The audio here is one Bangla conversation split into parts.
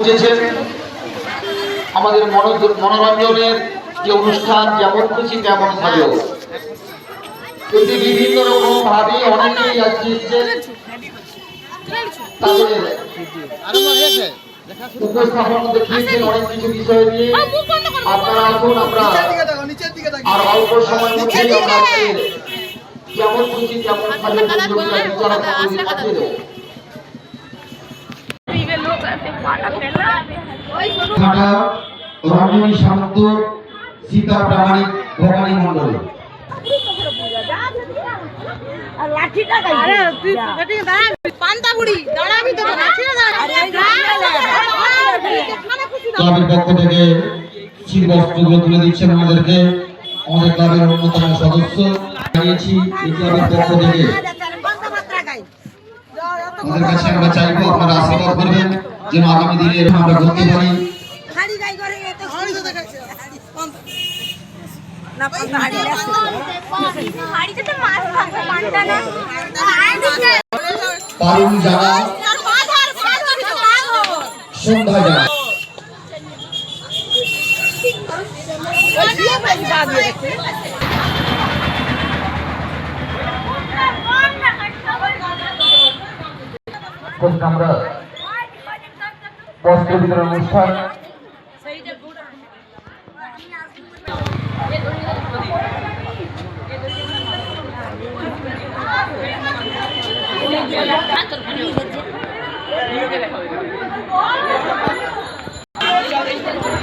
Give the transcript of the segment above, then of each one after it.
বুঝেছেন? আমাদের মনোরঞ্জনের যে অনুষ্ঠান, যেমন খুশি তেমন সাজো এতে বিভিন্ন রকম ভাবে অনেকেই তাদের উপস্থাপন দেখিয়েছেন অনেক কিছু বিষয় নিয়ে। আপনারা আসুন, আমরা আর অল্প সময়ের মধ্যেই আমরা যেমন খুশি তেমন প্রতিযোগিতা বিচারক থাকা রঞ্জনী সীতা প্রামাণিক, ভবানী শীতবস্ত্রগুলো তুলে দিচ্ছেন আমাদেরকে। আমাদের সদস্য জানিয়েছি, এই থেকে। আমাদের কাছে আমরা চাইব আপনারা আশীর্বাদ করবেন। যেন আগামী দিনে এরকম আমরা করতে পারি। হাড়ি গাই করে এত সুন্দর। দেখাচ্ছে। না পান্তা হাড়ি হাড়িতে মাছ থাকবে পান্তা না। পারুল জানা সন্ধ্যা জানা আমরা বস্ত্র বিতরণ অনুষ্ঠান।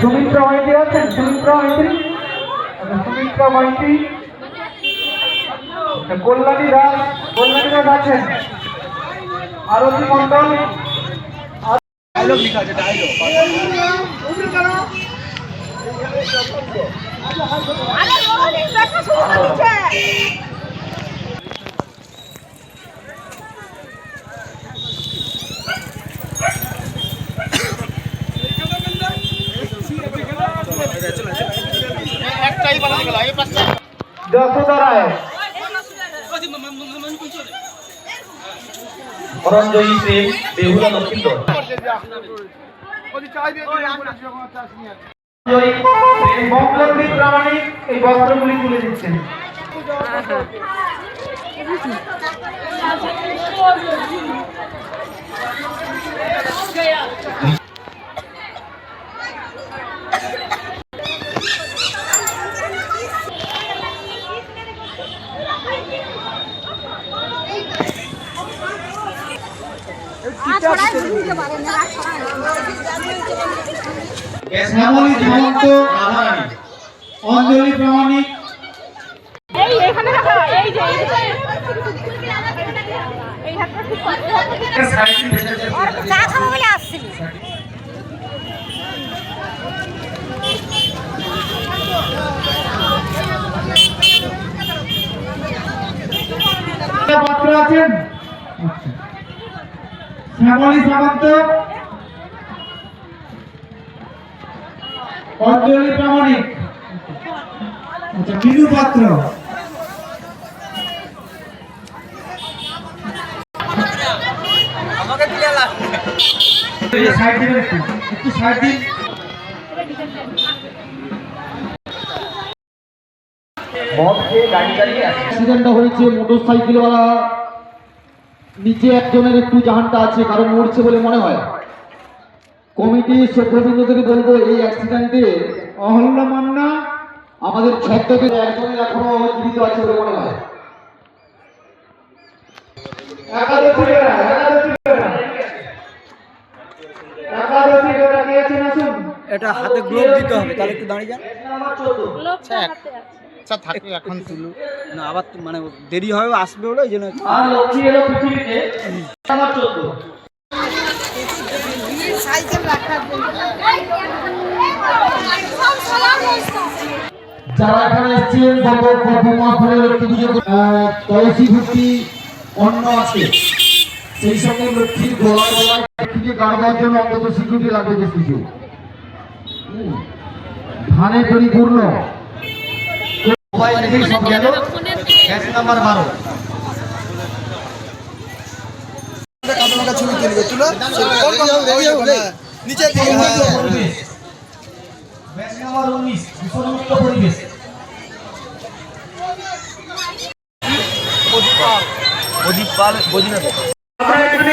সুমিত্রা মাইতি আছেন সুমিত্রা মাইতি। আচ্ছা, সুমিত্রা মাইতি। আচ্ছা, কল্যাণী দাস কল্যাণী দাস আছেন। আরতি মন্ডল যশোদা রায় অরঞ্জয়ী সেন বেহুলা লক্ষিন্দর প্রামাণিক এই বস্ত্রগুলি তুলে দিচ্ছেন। শ্যামলী সামন্ত অঞ্জলি প্রামাণিক। এই এখানে রাখা এই যে এই হাতটা ঠিক চা খাব বলে আসছিলি পাত্র আছেন আচ্ছা। শ্যামলী সামন্ত অঞ্জলি প্রামাণিক। আচ্ছা মিনু পাত্র। এই সাইড দিবেন একটু সাইড দিন। হয়েছে নিচে একজনের একটু জাহানটা আছে কারণ মরছে বলে মনে হয়। কমিটি সভ্যবৃন্দদেরকে বলব এই অ্যাক্সিডেন্টে অহল্য মান্না আমাদের ছদ্মকে একজনের এখনও জীবিত আছে বলে মনে হয়। এটা হাতে গ্লোভ দিতে হবে তাহলে একটু দাঁড়িয়ে যান। লোকটা হাতে আছে। না আবার মানে দেরি হবে আসবে বলে ওই জন্য আর লক্ষ্মী এলো পৃথিবীতে আমার চোদ্দ। যারা এখানে এসেছেন গত কত মাস ধরে লক্ষ্মী পুজো করে- আহ, কলসি ভর্তি অন্ন আছে। সেই সঙ্গে লক্ষ্মীর গলায় গলায় লক্ষ্মীকে গাড়বার জন্য অন্তত সিকিউরিটি লাগবে বেশ কিছু। ধানে পরিপূর্ণ মোবাইল দেখেই সব গেল। গ্যাস নাম্বার বারো। ছবি তুলবে তুলো পরিবেশ। ব্যাচ নাম্বার উনিশ দূষণমুক্ত পরিবেশ। আমরা একটু মিনিট দেরি করলাম